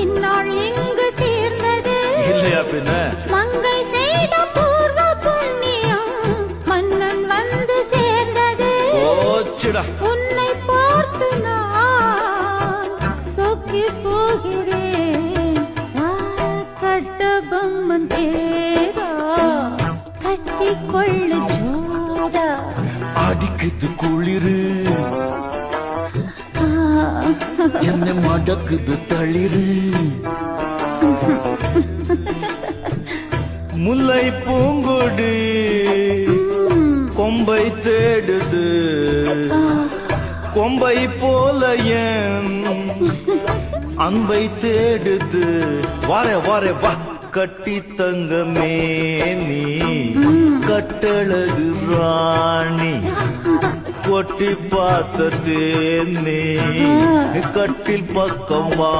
இந்நாள் எங்கு தீர்ந்தது இல்லையா பின்ன? மங்கை செய்த பூர்வ புண்ணியம் மன்னன் வந்து சேர்ந்தது. உன்னை பார்த்து நான் சொக்கி போகிறேன். வா, கட்டபொம்மன் தேரா கட்டிக்கொள்ளு ஜோரா அடிக்குது குளிரு. என்ன மடக்குது தளிரு. முல்லை பூங்கொடி கொம்பை தேடுது. கொம்பை போல என் அன்பை தேடுது. வார வார வா. கட்டி தங்கமே நீ. கட்டழகு ராணி. கொட்டி பார்த்த தேனே கட்டில் பக்கம் வா